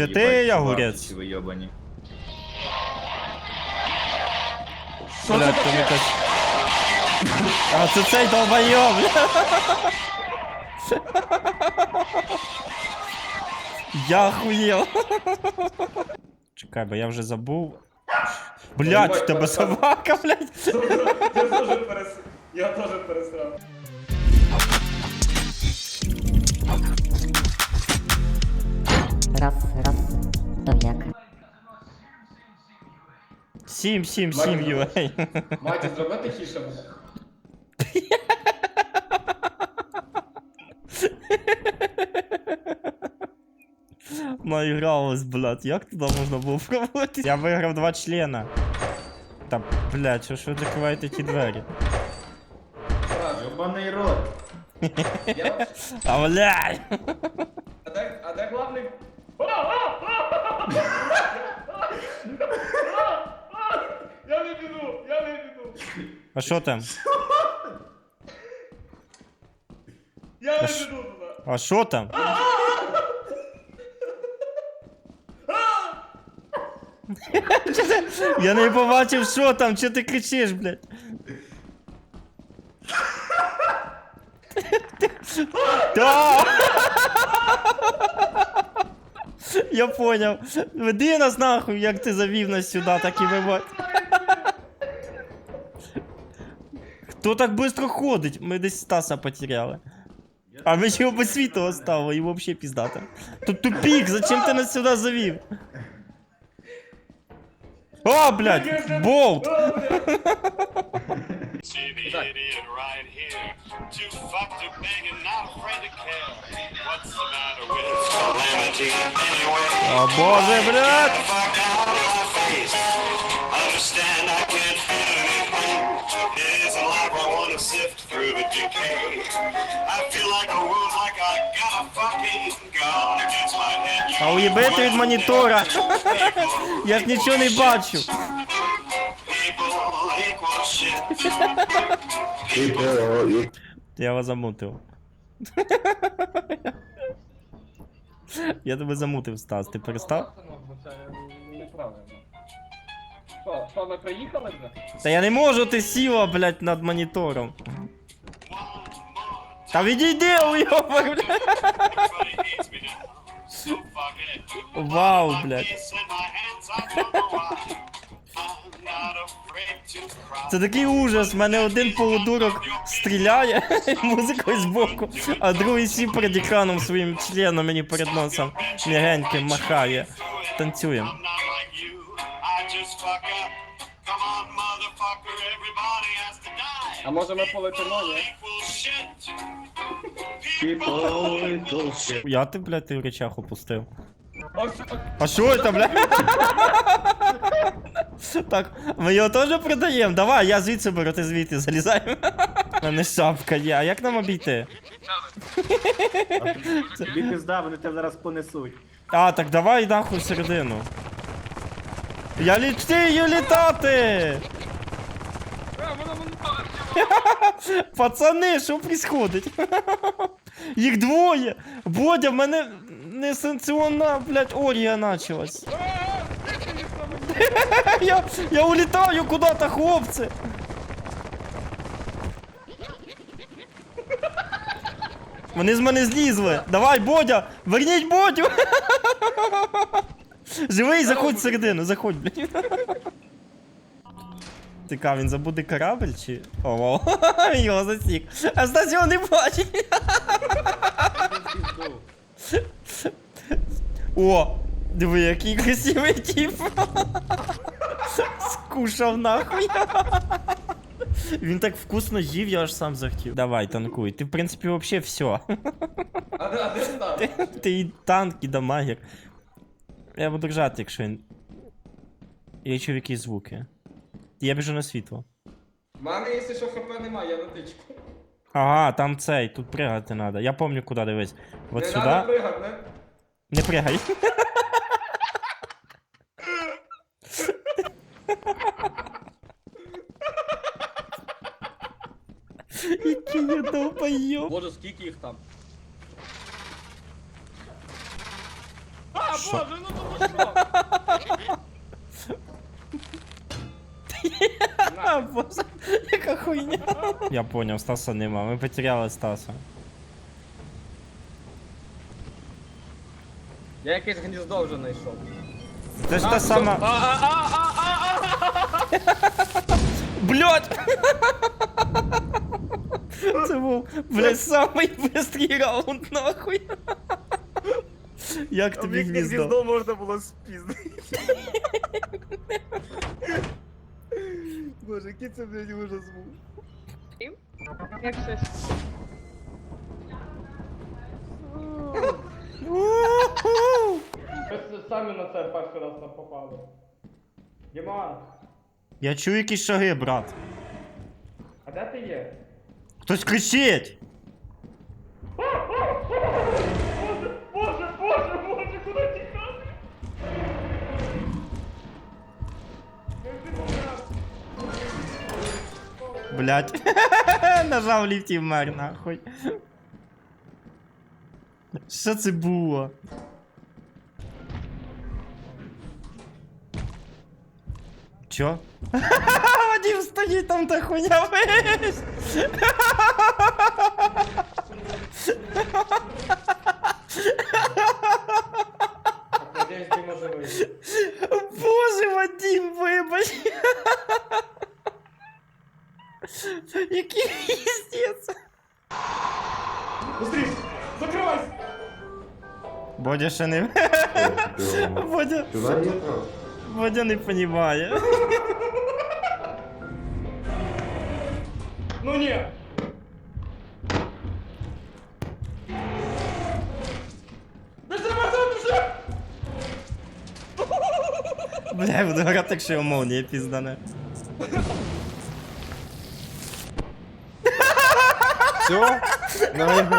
Це ти, Єбать, я чувак, огурець? ці ви йобані. Блядь, то не так. А це цей долбойоб. Я охуєл. Чекай, бо я вже забув. Блядь, в тебе собака, блядь. Я теж. Я теж пересрав. Сім, сім, сім, юей. Маті, зроби тихіше. буде. Наігралось, блядь, як туди можна було пробувати? Я виграв два члена. Та, блядь, що ж ви закриваєте ті двері? Йобаний рот. Я... А, блядь! А де, а де главний? Я не піду, я не піду. А що там? Я не ж- піду туди. А що там? Чо ти- Я не побачив, що там, чого ти кричиш, блядь? Та! Я поняв. Веди нас нахуй, як ти завів нас сюди, так і виводь. Хто так швидко ходить? Ми десь Стаса потеряли. А ми ще його без світу оставили, і взагалі піздато. Тут тупік, зачем ти нас сюди завів? О, блядь, болт! See the idiot Through decay. I feel like a wound like I got a fucking gun against my head. А уїбити від монітора. Я ж нічого не бачу. Я вас замутив. Я тебе замутив, Стас, ти перестав? Що, приїхали вже? Та я не можу, ти сіла, блядь, над монітором. Та відійди, уйобок, блядь. Вау, блядь. Це такий ужас, мене один полудурок стріляє музикою збоку, а другий сів перед екраном своїм членом мені перед носом м'ягеньким махає. Танцюємо. А може ми полетимо, ні? Я ти, блядь, ти в речах опустив. А що це, блядь? Так, ми його теж продаємо. Давай, я звідси беру, ти звідти залізай. У мене шапка є, а як нам обійти? Тобі пізда, вони тебе зараз понесуть. А, так давай нахуй всередину. Я літію літати! Пацани, що происходить? Їх двоє! Бодя, в мене несанкціонна, блядь, оргія началась. я, я улітаю куди-то, хлопці! Вони з мене злізли. Давай, Бодя! Верніть Бодю! Живий, заходь всередину, заходь, блядь. Цікаво, він забуде корабль чи. Ого, він його засік. А Стас його не бачить. О! Диви, який красивий тип. Скушав нахуй. Він так вкусно їв, я аж сам захотів. Давай, танкуй. Ти, в принципі, вообще все. А де, а де став? Ти, ти і танк, і дамагер. Я буду ржати, якщо. Я чув якісь звуки. Я біжу на світло. В мене, якщо що, хп немає, я на тичку. Ага, там цей, тут пригати треба. Я помню, куди дивись. От Не сюди. пригати, не? Не пригай. Який я долбойоб. Боже, скільки їх там? А, Що? боже, ну А, боже, яка хуйня. Я поняв, Стаса нема, ми потеряли Стаса. Я якесь гніздо вже знайшов. Це ж та сама. Блять! Це був, блядь, самий бистрий раунд, нахуй. Як тобі гніздо? можна було спіздити. Боже, який це, блядь, ужас був. Як щось. У-ху! Самі на це перший раз попали. Діман, Я чую якісь шаги, брат. а де ти є? Хтось кричить! Блять. Нажав ліфт і вмер, нахуй. Що це було? Чо? Вадим стоїть там та хуйня весь. Боже, Вадим, вибач. Який піздець. Быстріш, закривайся! Бодя ще не... Бодя... Бодя не понімає. Ну ні! Бля, я буду грати, якщо його молнія піздане. Все, наіграв.